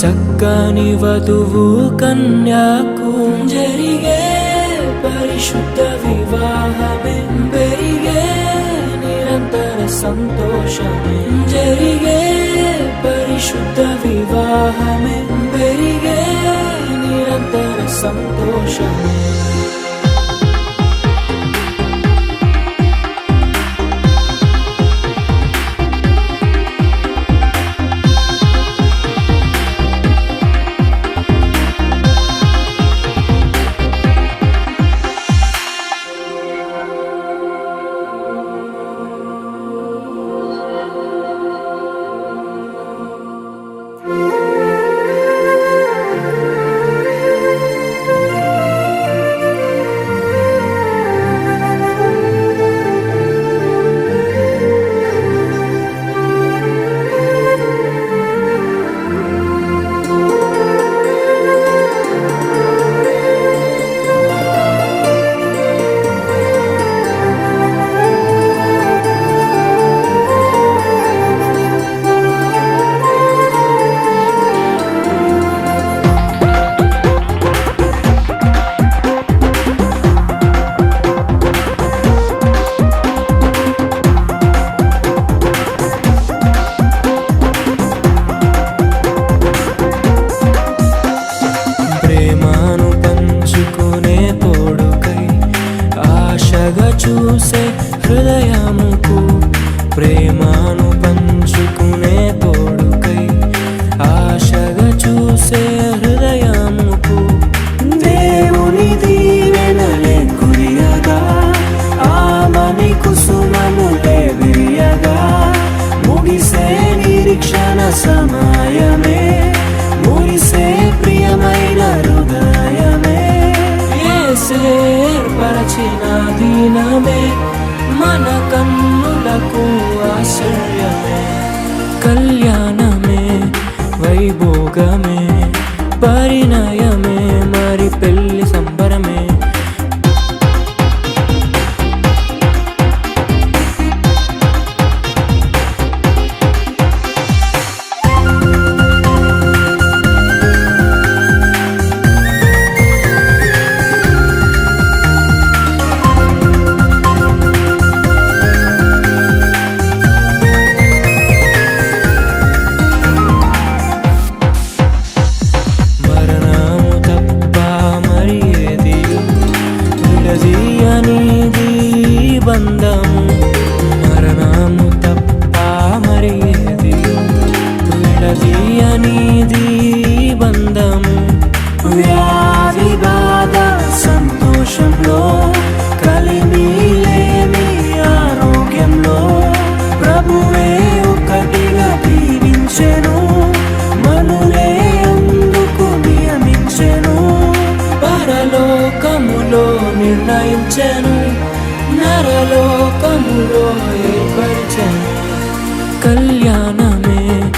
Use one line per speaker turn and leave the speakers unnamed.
చక్కని వధువు కన్యాకు జరిగే పరిశుద్ధ వివాహమే పెరిగే నిరంతర సంతోషమే జరిగే పరిశుద్ధ వివాహమే పెరిగే నిరంతర సంతోషమే. ప్రేమను పంచుకునే తోడుకై ఆశగా చూసే హృదయముకు దేవుని దీవెనలే కురియగా ఆమని కుసుమములే విరియగా ముగిసే నిరీక్షణ సమయమే కళ్యాణమే వైభోగమే. ప్రభువే ఒకటిగా దీవించెను. మనులే అందుకు నియమించెను. పరలోకములో నిర్ణయించెను. నరలోకములో ఏర్పరిచెను. కళ్యాణమే